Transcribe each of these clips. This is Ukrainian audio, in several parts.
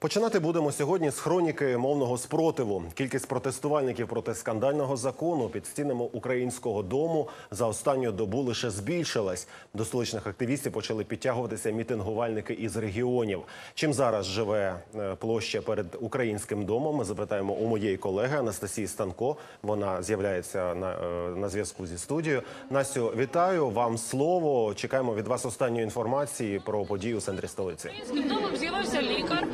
Починати будемо сьогодні з хроніки мовного спротиву. Кількість протестувальників проти скандального закону під стінами українського дому за останню добу лише збільшилась. До столичних активістів почали підтягуватися мітингувальники із регіонів. Чим зараз живе е, площа перед українським домом? Ми запитаємо у моєї колеги Анастасії Станко. Вона з'являється на, е, на зв'язку зі студією. Настю, вітаю вам слово. Чекаємо від вас останньої інформації про подію у центрі столиці. Українським домом з'явився лікар.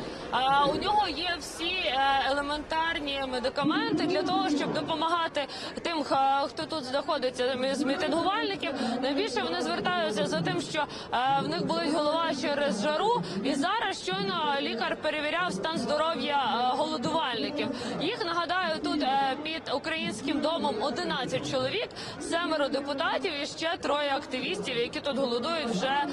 У нього є всі е, елементарні медикаменти для того, щоб допомагати тим, хто тут знаходиться з мітингувальників. Найбільше вони звертаються за тим, що е, в них болить голова через жару. І зараз щойно лікар перевіряв стан здоров'я е, голодувальників. Їх нагадаю тут під українським домом 11 чоловік, семеро депутатів і ще троє активістів, які тут голодують вже.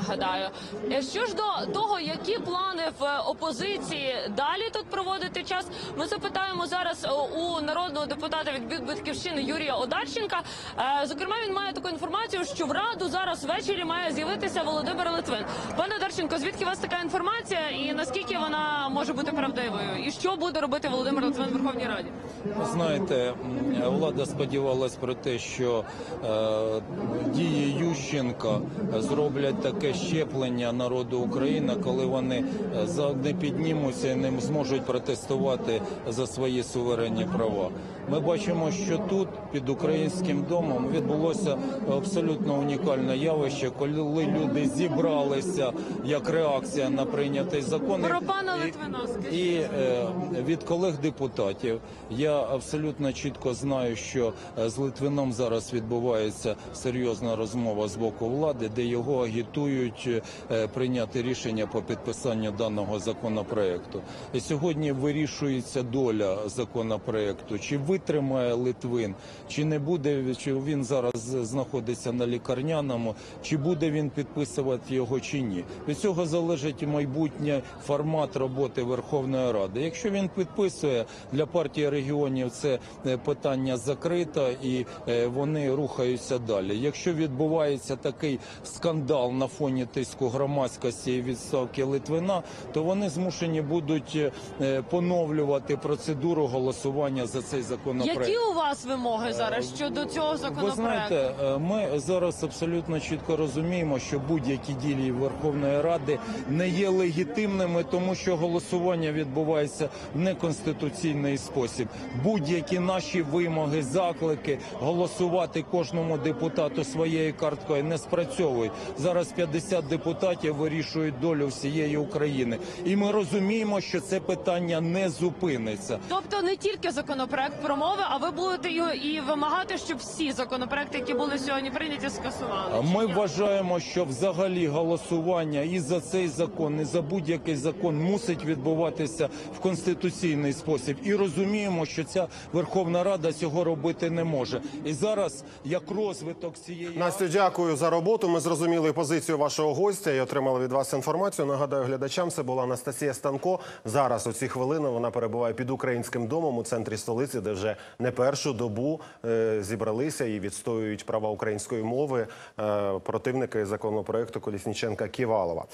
Нагадаю, Е, що ж до того, які плани в опозиції далі тут проводити час, ми запитаємо зараз у народного депутата від «Бит- батьківщини Юрія Одарченка. Е, Зокрема, він має таку інформацію, що в раду зараз ввечері має з'явитися Володимир Литвин. Пане Одарченко, звідки у вас така інформація, і наскільки вона може бути правдивою? І що буде робити Володимир Литвин в Верховній Раді? Знаєте, влада сподівалась про те, що е, дії Ющенка зроблять таке щеплення народу України, коли вони не піднімуться і не зможуть протестувати за свої суверенні права. Ми бачимо, що тут під українським домом відбулося абсолютно унікальне явище, коли люди зібралися як реакція на прийнятий закон. Пана І- і е, від колег депутатів я абсолютно чітко знаю, що е, з Литвином зараз відбувається серйозна розмова з боку влади, де його агітують е, прийняти рішення по підписанню даного законопроекту. І сьогодні вирішується доля законопроекту, чи витримає Литвин, чи не буде, чи він зараз знаходиться на лікарняному, чи буде він підписувати його чи ні. Від цього залежить майбутнє формат роботи Верховної Ради. Якщо він підписує для партії регіонів, це е, питання закрито і е, вони рухаються далі. Якщо відбувається такий скандал на фоні тиску громадськості і відставки Литвина, то вони змушені будуть е, поновлювати процедуру голосування за цей законопроект. Які у вас вимоги зараз щодо цього Ви знаєте, е, ми зараз абсолютно чітко розуміємо, що будь-які дії Верховної Ради не є легітимними, тому що голосування відбувається в неконституційний спосіб. Будь-які наші вимоги, заклики голосувати кожному депутату своєю карткою не спрацьовують. Зараз 50 депутатів вирішують долю всієї України, і ми розуміємо, що це питання не зупиниться. Тобто не тільки законопроект про мови, а ви будете його і вимагати, щоб всі законопроекти, які були сьогодні прийняті, скасували. Ми вважаємо, що взагалі голосування і за цей закон, і за будь-який закон мусить відбуватися в конституційний спосіб. І розуміємо, що ця Верховна Рада цього робити не може. І зараз, як розвиток цієї Настю, дякую за роботу. Ми зрозуміли позицію вашого гостя і отримали від вас інформацію. Нагадаю глядачам, це була Анастасія Станко. Зараз у ці хвилини вона перебуває під українським домом у центрі столиці, де вже не першу добу е, зібралися і відстоюють права української мови е, противники законопроекту Колісніченка Ківалова.